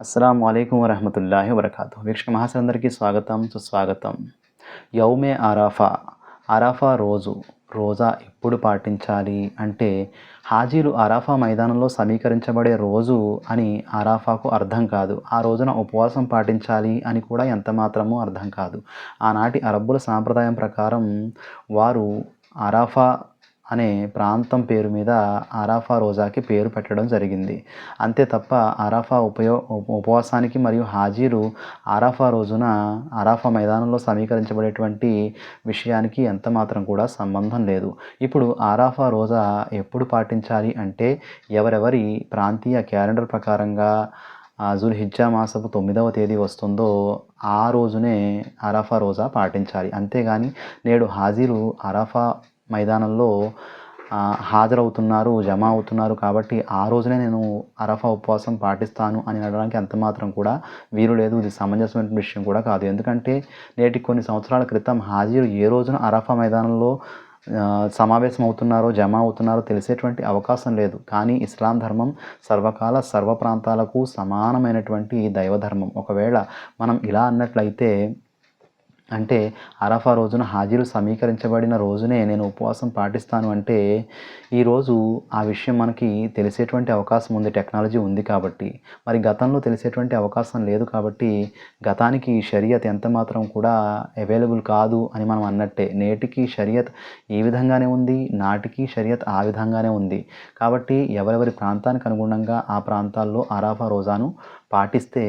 అస్సలం అయికం వరహమతుల్లాహి వరకాతు వీక్షక మహాసందరికీ స్వాగతం సుస్వాగతం. యౌమే ఆరాఫా. ఆరాఫా రోజు. రోజా ఎప్పుడు పాటించాలి అంటే హాజీలు ఆరాఫా మైదానంలో సమీకరించబడే రోజు అని ఆరాఫాకు అర్థం కాదు. ఆ రోజున ఉపవాసం పాటించాలి అని కూడా ఎంత మాత్రమూ అర్థం కాదు. ఆనాటి అరబ్బుల సాంప్రదాయం ప్రకారం వారు ఆరాఫా అనే ప్రాంతం పేరు మీద అరాఫా రోజాకి పేరు పెట్టడం జరిగింది. అంతే తప్ప అరాఫా ఉపయో ఉపవాసానికి మరియు హాజీలు అరాఫా రోజున అరాఫా మైదానంలో సమీకరించబడేటువంటి విషయానికి ఎంత మాత్రం కూడా సంబంధం లేదు. ఇప్పుడు అరాఫా రోజా ఎప్పుడు పాటించాలి అంటే ఎవరెవరి ప్రాంతీయ క్యాలెండర్ ప్రకారంగా జుల్ హిజ్జా మాసపు తొమ్మిదవ తేదీ వస్తుందో ఆ రోజునే అరాఫా రోజా పాటించాలి. అంతేగాని నేడు హాజీలు అరాఫా మైదానంలో హాజరవుతున్నారు జమ అవుతున్నారు కాబట్టి ఆ రోజునే నేను అరఫా ఉపవాసం పాటిస్తాను అని అనడానికి ఎంత మాత్రం కూడా వీలు లేదు. ఇది సమంజసమైన విషయం కూడా కాదు. ఎందుకంటే నేటి కొన్ని సంవత్సరాల క్రితం హాజీలు ఏ రోజున అరఫా మైదానంలో సమావేశం అవుతున్నారో జమ అవుతున్నారో తెలిసేటువంటి అవకాశం లేదు. కానీ ఇస్లాం ధర్మం సర్వకాల సర్వ ప్రాంతాలకు సమానమైనటువంటి దైవధర్మం ఒకవేళ మనం ఇలా అన్నట్లయితే అంటే అరఫా రోజున హాజీలు సమీకరించబడిన రోజునే నేను ఉపవాసం పాటిస్తాను అంటే ఈరోజు ఆ విషయం మనకి తెలిసేటువంటి అవకాశం ఉంది టెక్నాలజీ ఉంది కాబట్టి. మరి గతంలో తెలిసేటువంటి అవకాశం లేదు కాబట్టి గతానికి షరియత్ ఎంత మాత్రం కూడా అవైలబుల్ కాదు అని మనం అన్నట్టే. నేటికి షరియత్ ఈ విధంగానే ఉంది నాటికి షరియత్ ఆ విధంగానే ఉంది. కాబట్టి ఎవరెవరి ప్రాంతానికి అనుగుణంగా ఆ ప్రాంతాల్లో అరాఫా రోజాను పాటిస్తే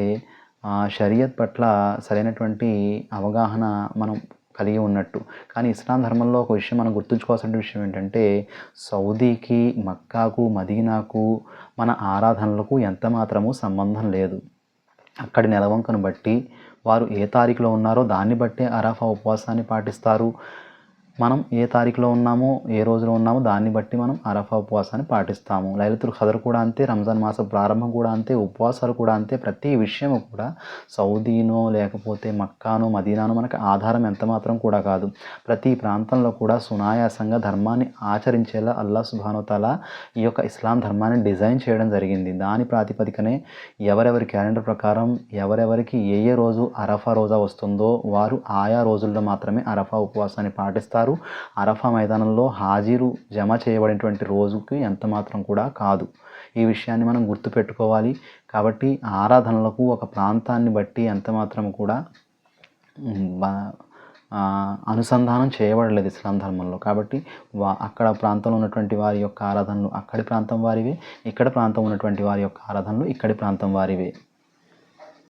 షరియత్ పట్ల సరైనటువంటి అవగాహన మనం కలిగి ఉన్నట్టు. కానీ ఇస్లాం ధర్మంలో ఒక విషయం మనం గుర్తుంచుకోవాల్సిన విషయం ఏంటంటే సౌదీకి మక్కాకు మదీనాకు మన ఆరాధనలకు ఎంత మాత్రము సంబంధం లేదు. అక్కడి నెలవంకను బట్టి వారు ఏ తారీఖులో ఉన్నారో దాన్ని బట్టి అరాఫా ఉపవాసాన్ని పాటిస్తారు. మనం ఏ తారీఖులో ఉన్నామో ఏ రోజులో ఉన్నామో దాన్ని బట్టి మనం అరఫా ఉపవాసాన్ని పాటిస్తాము. లైలతుల్ ఖదర్ కూడా అంతే రంజాన్ మాసం ప్రారంభం కూడా అంతే ఉపవాసాలు కూడా అంతే. ప్రతి విషయం కూడా సౌదీనో లేకపోతే మక్కానో మదీనానో మనకు ఆధారం ఎంత మాత్రం కూడా కాదు. ప్రతి ప్రాంతంలో కూడా సునాయాసంగా ధర్మాన్ని ఆచరించేలా అల్లా సుభానుతాల ఈ యొక్క ఇస్లాం ధర్మాన్ని డిజైన్ చేయడం జరిగింది. దాని ప్రాతిపదికనే ఎవరెవరి క్యాలెండర్ ప్రకారం ఎవరెవరికి ఏ ఏ రోజు అరఫా రోజా వస్తుందో వారు ఆయా రోజుల్లో మాత్రమే అరఫా ఉపవాసాన్ని పాటిస్తారు. అరఫా మైదానంలో హాజీరు జమ చేయబడినటువంటి రోజుకి ఎంత మాత్రం కూడా కాదు. ఈ విషయాన్ని మనం గుర్తుపెట్టుకోవాలి. కాబట్టి ఆరాధనలకు ఒక ప్రాంతాన్ని బట్టి ఎంత మాత్రం కూడా అనుసంధానం చేయబడలేదు ఇస్లాం ధర్మంలో. కాబట్టి వా అక్కడ ప్రాంతంలో ఉన్నటువంటి వారి యొక్క ఆరాధనలు అక్కడి ప్రాంతం వారివే ఇక్కడ ప్రాంతం ఉన్నటువంటి వారి యొక్క ఆరాధనలు ఇక్కడి ప్రాంతం వారివే.